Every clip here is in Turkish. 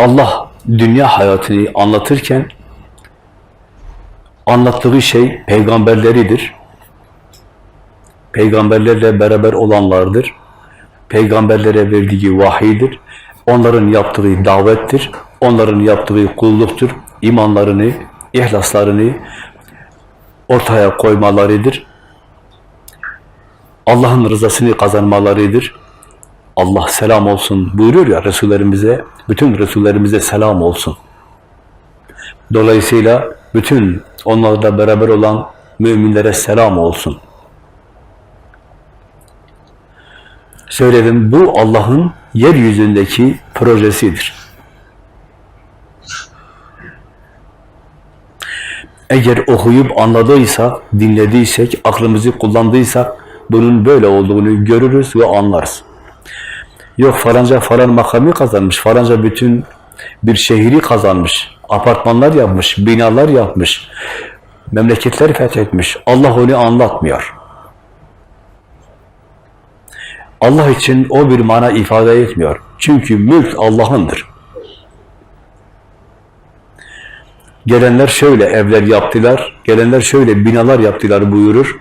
Allah dünya hayatını anlatırken anlattığı şey peygamberleridir. Peygamberlerle beraber olanlardır. Peygamberlere verdiği vahidir. Onların yaptığı davettir. Onların yaptığı kulluktur. İmanlarını, ihlaslarını ortaya koymalarıdır. Allah'ın rızasını kazanmalarıdır. Allah selam olsun buyuruyor ya Resullerimize, bütün Resullerimize selam olsun. Dolayısıyla bütün onlarla beraber olan müminlere selam olsun. Söyledim bu Allah'ın yeryüzündeki projesidir. Eğer okuyup anladıysak, dinlediysek, aklımızı kullandıysak bunun böyle olduğunu görürüz ve anlarız. Yok falanca falan makamı kazanmış, falanca bütün bir şehri kazanmış, apartmanlar yapmış, binalar yapmış, memleketleri fethetmiş. Allah onu anlatmıyor. Allah için o bir mana ifade etmiyor. Çünkü mülk Allah'ındır. Gelenler şöyle evler yaptılar, gelenler şöyle binalar yaptılar buyurur.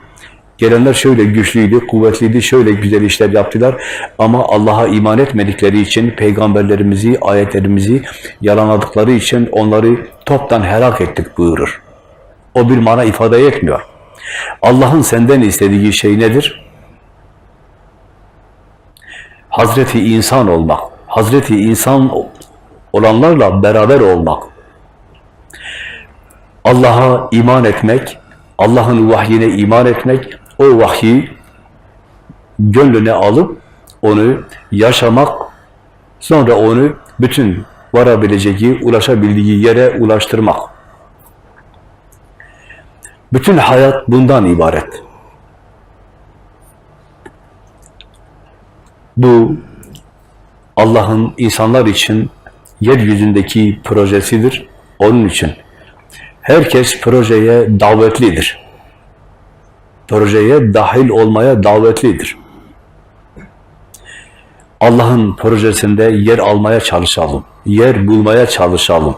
Gelenler şöyle güçlüydü, kuvvetliydi, şöyle güzel işler yaptılar. Ama Allah'a iman etmedikleri için, peygamberlerimizi, ayetlerimizi yalanladıkları için onları toptan helak ettik buyurur. O bir mana ifade etmiyor. Allah'ın senden istediği şey nedir? Hazreti insan olmak, Hazreti insan olanlarla beraber olmak, Allah'a iman etmek, Allah'ın vahyine iman etmek, o vahyi gönlüne alıp onu yaşamak, sonra onu bütün varabileceği, ulaşabildiği yere ulaştırmak. Bütün hayat bundan ibaret. Bu Allah'ın insanlar için yeryüzündeki projesidir. Onun için herkes projeye davetlidir. Projeye dahil olmaya davetlidir. Allah'ın projesinde yer almaya çalışalım. Yer bulmaya çalışalım.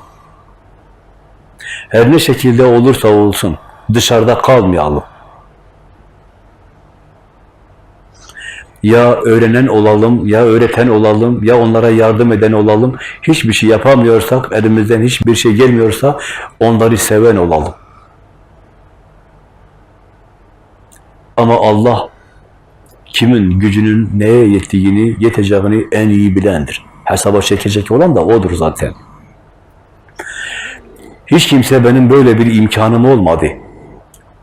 Her ne şekilde olursa olsun dışarıda kalmayalım. Ya öğrenen olalım, ya öğreten olalım, ya onlara yardım eden olalım. Hiçbir şey yapamıyorsak, elimizden hiçbir şey gelmiyorsa onları seven olalım. Ama Allah kimin gücünün neye yettiğini, yeteceğini en iyi bilendir. Hesaba çekecek olan da odur zaten. Hiç kimse benim böyle bir imkanım olmadı.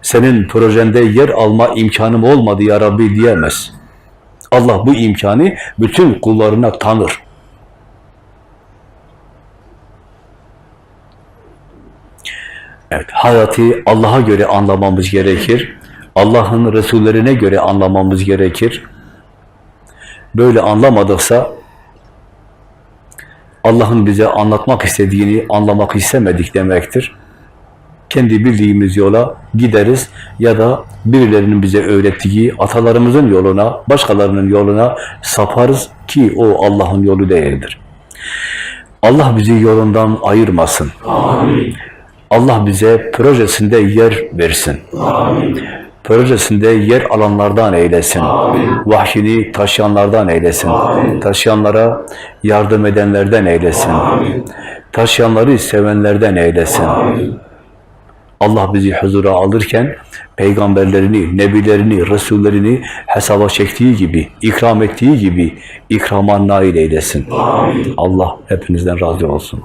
Senin projende yer alma imkanım olmadı ya Rabbi diyemez. Allah bu imkanı bütün kullarına tanır. Evet, hayatı Allah'a göre anlamamız gerekir. Allah'ın Resullerine göre anlamamız gerekir. Böyle anlamadıksa Allah'ın bize anlatmak istediğini anlamak istemedik demektir. Kendi bildiğimiz yola gideriz ya da birilerinin bize öğrettiği atalarımızın yoluna, başkalarının yoluna saparız ki o Allah'ın yolu değildir. Allah bizi yolundan ayırmasın. Amin. Allah bize projesinde yer versin. Amin. Projesinde yer alanlardan eylesin. Amin. Vahyini taşıyanlardan eylesin. Amin. Taşıyanlara yardım edenlerden eylesin. Amin. Taşıyanları sevenlerden eylesin. Amin. Allah bizi huzura alırken peygamberlerini, nebilerini, resullerini hesaba çektiği gibi, ikram ettiği gibi ikrama nail eylesin. Amin. Allah hepinizden razı olsun.